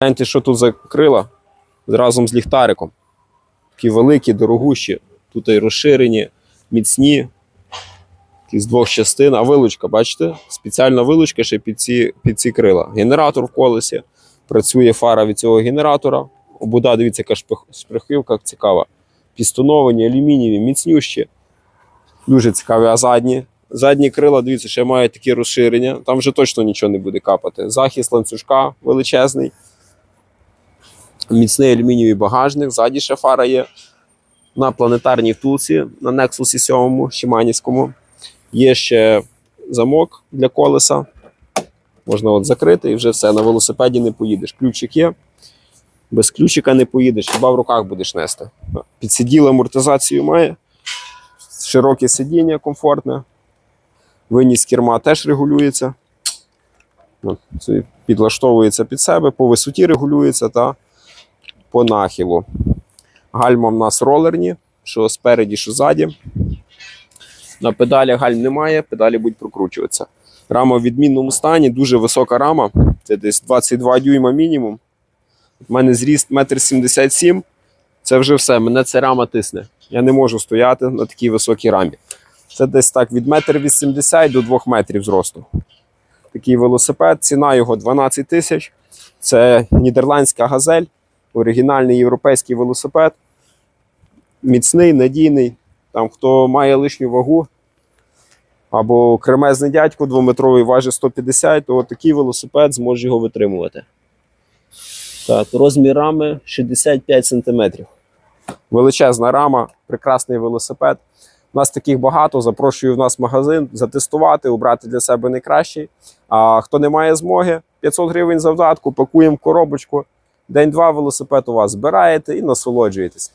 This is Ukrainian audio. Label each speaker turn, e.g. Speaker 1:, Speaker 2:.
Speaker 1: Гляньте, що тут за крила разом з ліхтариком. Такі великі, дорогущі. Тут і розширені, міцні. Такі з двох частин. А вилучка, бачите? Спеціальна вилучка ще під ці, під ці крила. Генератор в колесі. Працює фара від цього генератора. Обуда, дивіться, яка шприхівка цікава. Пістоновані, алюмінієві, міцнющі. Дуже цікаві. А задні? Задні крила, дивіться, ще мають такі розширення. Там вже точно нічого не буде капати. Захист ланцюжка величезний. Міцний алюмінієвий багажник. Ззаді ще фара є. На планетарній втулці, на Nexus 7 Шиманівському. Є ще замок для колеса. Можна от закрити і вже все. На велосипеді не поїдеш. Ключик є. Без ключика не поїдеш, хіба в руках будеш нести. Підсиділа амортизацію має. Широке сидіння комфортне. Виніс керма теж регулюється. Підлаштовується під себе, по висоті регулюється та по нахилу. Гальма в нас ролерні, що спереді, що ззаді. На педалях гальм немає, педалі будуть прокручуватися. Рама в відмінному стані, дуже висока рама. Це десь 22 дюйма мінімум. У мене зріст 1,77 м. Це вже все. Мене ця рама тисне. Я не можу стояти на такій високій рамі. Це десь так від 1,80 м до 2 метрів зросту. Такий велосипед, ціна його 12 тисяч. Це нідерландська газель, оригінальний європейський велосипед. Міцний, надійний. Там, хто має лишню вагу, або кремезний дядько двометровий важить 150, то такий велосипед зможе його витримувати. Так, розмір рами 65 см. Величезна рама, прекрасний велосипед. У нас таких багато. Запрошую в нас магазин затестувати, обрати для себе найкращий. А хто не має змоги, 500 гривень завдатку, пакуємо коробочку. День-два велосипед у вас збираєте і насолоджуєтесь.